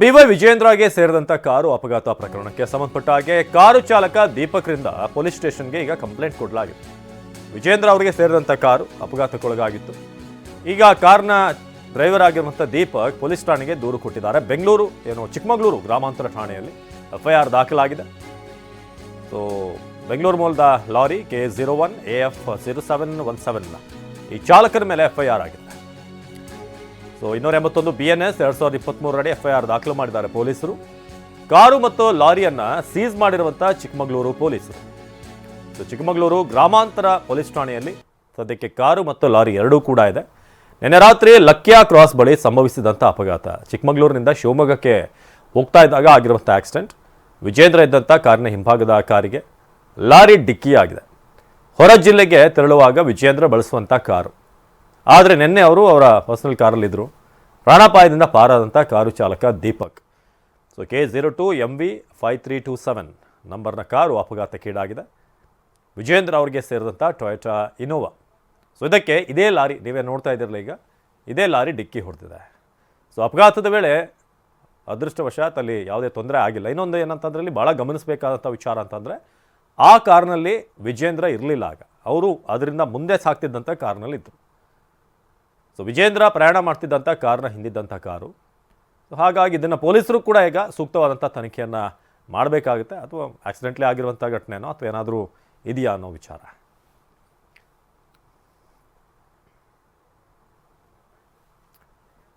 B Y ವಿಜೇಂದ್ರಗೆ ಸೇರಿದಂತ car ಅಪಘಾತ ಪ್ರಕರಣಕ್ಕೆ ಸಂಬಂಧಪಟ್ಟ ಹಾಗೆ ಕಾರು ಚಾಲಕ ದೀಪಕ್ರಿಂದ ಪೊಲೀಸ್ ಸ್ಟೇಷನ್ಗೆ ಈಗ ಕಂಪ್ಲೇಂಟ್ ಕೊಡಲಾಗಿದೆ. ವಿಜೇಂದ್ರ ಅವರಿಗೆ ಸೇರಿದಂಥ ಕಾರು ಅಪಘಾತಕ್ಕೊಳಗಾಗಿತ್ತು. ಈಗ ಕಾರ್ನ ಡ್ರೈವರ್ ಆಗಿರುವಂಥ ದೀಪಕ್ ಪೊಲೀಸ್ ಠಾಣೆಗೆ ದೂರು ಕೊಟ್ಟಿದ್ದಾರೆ. ಬೆಂಗಳೂರು ಏನು ಚಿಕ್ಕಮಗಳೂರು ಗ್ರಾಮಾಂತರ ಠಾಣೆಯಲ್ಲಿ ಎಫ್ಐಆರ್ ದಾಖಲಾಗಿದೆ. ಸೊ ಬೆಂಗಳೂರು ಮೂಲದ lorry K zero one A F zero seven one seven ಈ ಚಾಲಕರ ಮೇಲೆ ಎಫ್ಐಆರ್ ಆಗಿದೆ. ಸೊ ಇನ್ನೂರ ಎಂಬತ್ತೊಂದು ಬಿ ಎನ್ ಎಸ್ ಎರಡು ಸಾವಿರದ ಇಪ್ಪತ್ತ್ಮೂರರಡಿ ಎಫ್ಐಆರ್ ದಾಖಲು ಮಾಡಿದ್ದಾರೆ ಪೊಲೀಸರು. ಕಾರು ಮತ್ತು ಲಾರಿಯನ್ನು ಸೀಸ್ ಮಾಡಿರುವಂಥ ಚಿಕ್ಕಮಗಳೂರು ಪೊಲೀಸರು. ಸೊ ಚಿಕ್ಕಮಗಳೂರು ಗ್ರಾಮಾಂತರ ಪೊಲೀಸ್ ಠಾಣೆಯಲ್ಲಿ ಸದ್ಯಕ್ಕೆ ಕಾರು ಮತ್ತು ಲಾರಿ ಎರಡೂ ಕೂಡ ಇದೆ. ನಿನ್ನೆ ರಾತ್ರಿ ಲಕ್ಕಿಯಾ ಕ್ರಾಸ್ ಬಳಿ ಸಂಭವಿಸಿದಂಥ ಅಪಘಾತ. ಚಿಕ್ಕಮಗಳೂರಿನಿಂದ ಶಿವಮೊಗ್ಗಕ್ಕೆ ಹೋಗ್ತಾ ಇದ್ದಾಗ ಆಗಿರುವಂಥ ಆಕ್ಸಿಡೆಂಟ್ ವಿಜೇಂದ್ರ ಇದ್ದಂಥ ಕಾರಿನ ಹಿಂಭಾಗದ ಕಾರಿಗೆ ಲಾರಿ ಡಿಕ್ಕಿಯಾಗಿದೆ. ಹೊರ ಜಿಲ್ಲೆಗೆ ತೆರಳುವಾಗ ವಿಜೇಂದ್ರ ಬಳಸುವಂಥ ಕಾರು. ಆದರೆ ನಿನ್ನೆ ಅವರು ಅವರ ಪರ್ಸನಲ್ ಕಾರಲ್ಲಿದ್ದರು ಪ್ರಾಣಾಪಾಯದಿಂದ ಪಾರಾದಂಥ ಕಾರು ಚಾಲಕ Deepak. So K zero two M V five three two seven ನಂಬರ್ನ ಕಾರು ಅಪಘಾತಕ್ಕೀಡಾಗಿದೆ. ವಿಜೇಂದ್ರ ಅವರಿಗೆ ಸೇರಿದಂಥ ಟೊಯೋಟಾ ಇನೋವಾ ಸೊ ಇದಕ್ಕೆ ಇದೇ ಲಾರಿ, ನೀವೇ ನೋಡ್ತಾ ಇದ್ದೀರಲ್ಲ ಈಗ, ಇದೇ ಲಾರಿ ಡಿಕ್ಕಿ ಹೊಡೆದಿದೆ. ಸೊ ಅಪಘಾತದ ವೇಳೆ ಅದೃಷ್ಟವಶಾತ್ ಅಲ್ಲಿ ಯಾವುದೇ ತೊಂದರೆ ಆಗಿಲ್ಲ. ಇನ್ನೊಂದು ಏನಂತಂದ್ರಲ್ಲಿ ಭಾಳ ಗಮನಿಸಬೇಕಾದಂಥ ವಿಚಾರ ಅಂತಂದರೆ, ಆ ಕಾರ್ನಲ್ಲಿ ವಿಜೇಂದ್ರ ಇರಲಿಲ್ಲ ಆಗ. ಅವರು ಅದರಿಂದ ಮುಂದೆ ಸಾಕ್ತಿದ್ದಂಥ ಕಾರ್ನಲ್ಲಿ ಇದ್ದರು ಸೊ ವಿಜೇಂದ್ರ ಪ್ರಯಾಣ ಮಾಡ್ತಿದ್ದಂಥ ಕಾರ್ನ ಹಿಂದಿದ್ದಂಥ ಕಾರು. ಹಾಗಾಗಿ ಇದನ್ನು ಪೊಲೀಸರು ಕೂಡ ಈಗ ಸೂಕ್ತವಾದಂಥ ತನಿಖೆಯನ್ನು ಮಾಡಬೇಕಾಗುತ್ತೆ ಅಥವಾ ಆಕ್ಸಿಡೆಂಟ್ಲಿ ಆಗಿರುವಂಥ ಘಟನೆನೋ ಅಥವಾ ಏನಾದರೂ ಇದೆಯಾ ಅನ್ನೋ ವಿಚಾರ.